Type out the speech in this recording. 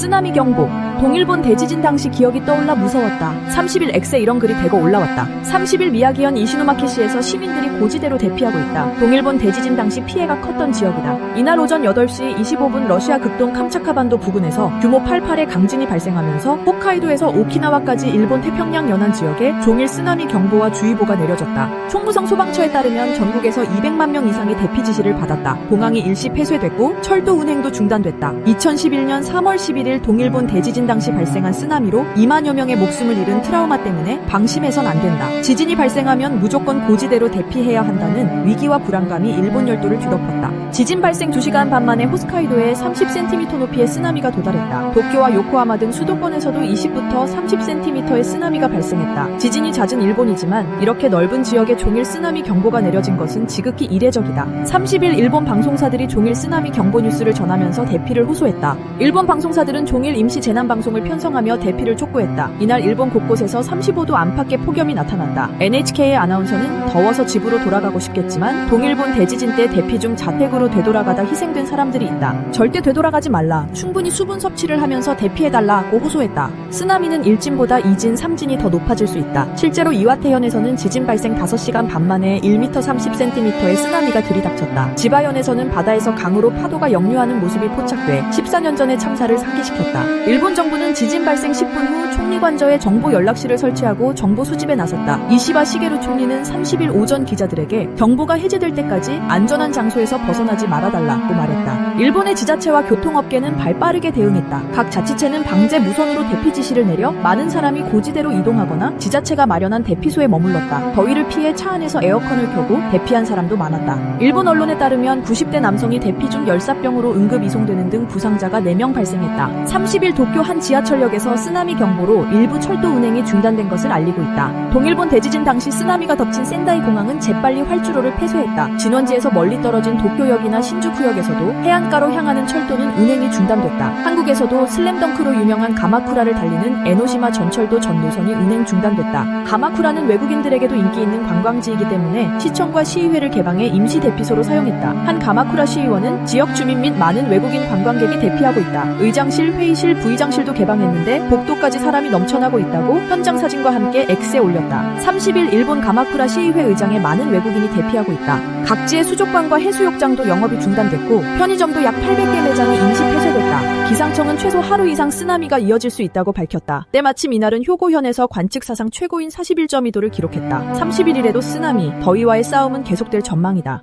쓰나미 경보. 동일본 대지진 당시 기억이 떠올라 무서웠다. 30일 X에 이런 글이 대거 올라왔다. 30일 미야기현 이시노마키시에서 시민들이 고지대로 대피하고 있다. 동일본 대지진 당시 피해가 컸던 지역이다. 이날 오전 8시 25분 러시아 극동 캄차카반도 부근에서 규모 8.8의 강진이 발생하면서 홋카이도에서 오키나와까지 일본 태평양 연안 지역에 종일 쓰나미 경보와 주의보가 내려졌다. 총무성 소방처에 따르면 전국에서 200만 명 이상이 대피 지시를 받았다. 공항이 일시 폐쇄됐고 철도 운행도 중단됐다. 2011년 3월 11일 동일본 대지진 당시 발생한 쓰나미로 2만여 명의 목숨을 잃은 트라우마 때문에 방심해선 안 된다. 지진이 발생하면 무조건 고지대로 대피해야 한다는 위기와 불안감이 일본 열도를 뒤덮었다. 지진 발생 2시간 반 만에 호스카이도에 30cm 높이의 쓰나미가 도달했다. 도쿄와 요코하마 등 수도권에서도 20부터 30cm의 쓰나미가 발생했다. 지진이 잦은 일본이지만 이렇게 넓은 지역에 종일 쓰나미 경보가 내려진 것은 지극히 이례적이다. 30일 일본 방송사들이 종일 쓰나미 경보 뉴스를 전하면서 대피를 호소했다. 일본 방송사들은 종일 임시 재난 방송을 편성하며 대피를 촉구했다. 이날 일본 곳곳에서 35도 안팎의 폭염이 나타났다. NHK의 아나운서는 더워서 집으로 돌아가고 싶겠지만 동일본 대지진 때 대피 중 자택으로 되돌아가다 희생된 사람들이 있다. 절대 되돌아가지 말라. 충분히 수분 섭취를 하면서 대피해달라고 호소했다. 쓰나미는 1진보다 2진, 3진이 더 높아질 수 있다. 실제로 이와테현에서는 지진 발생 5시간 반 만에 1m 30cm의 쓰나미가 들이닥쳤다. 지바현에서는 바다에서 강으로 파도가 역류하는 모습이 포착돼 14년 전의 참사를 상기시 켰다. 일본 정부는 지진 발생 10분 후 총리 관저에 정보 연락실을 설치하고 정보 수집에 나섰다. 이시바 시게루 총리는 30일 오전 기자들에게 경보가 해제될 때까지 안전한 장소에서 벗어나지 말아달라고 말했다. 일본의 지자체와 교통업계는 발빠르게 대응했다. 각 자치체는 방제 무선으로 대피 지시를 내려 많은 사람이 고지대로 이동하거나 지자체가 마련한 대피소에 머물렀다. 더위를 피해 차 안에서 에어컨을 켜고 대피한 사람도 많았다. 일본 언론에 따르면 90대 남성이 대피 중 열사병으로 응급 이송되는 등 부상자가 4명 발생했다. 30일 도쿄 한 지하철역에서 쓰나미 경보로 일부 철도 운행이 중단된 것을 알리고 있다. 동일본 대지진 당시 쓰나미가 덮친 센다이 공항은 재빨리 활주로를 폐쇄했다. 진원지에서 멀리 떨어진 도쿄역이나 신주쿠역에서도 해안가로 향하는 철도는 운행이 중단됐다. 한국에서도 슬램덩크로 유명한 가마쿠라를 달리는 에노시마 전철도 전 노선이 운행 중단됐다. 가마쿠라는 외국인들에게도 인기 있는 관광지이기 때문에 시청과 시의회를 개방해 임시 대피소로 사용했다. 한 가마쿠라 시의원은 지역 주민 및 많은 외국인 관광객이 대피하고 있다. 의장실, 회의실, 부의장실도 개방했는데 복도까지 사람이 넘쳐나고 있다고 현장 사진과 함께 X에 올렸다. 30일 일본 가마쿠라 시의회 의장에 많은 외국인이 대피하고 있다. 각지의 수족관과 해수욕장도 영업이 중단됐고 편의점도 약 800개 매장이 임시 폐쇄됐다. 기상청은 최소 하루 이상 쓰나미가 이어질 수 있다고 밝혔다. 때마침 이날은 효고현에서 관측 사상 최고인 41.2도를 기록했다. 31일에도 쓰나미, 더위와의 싸움은 계속될 전망이다.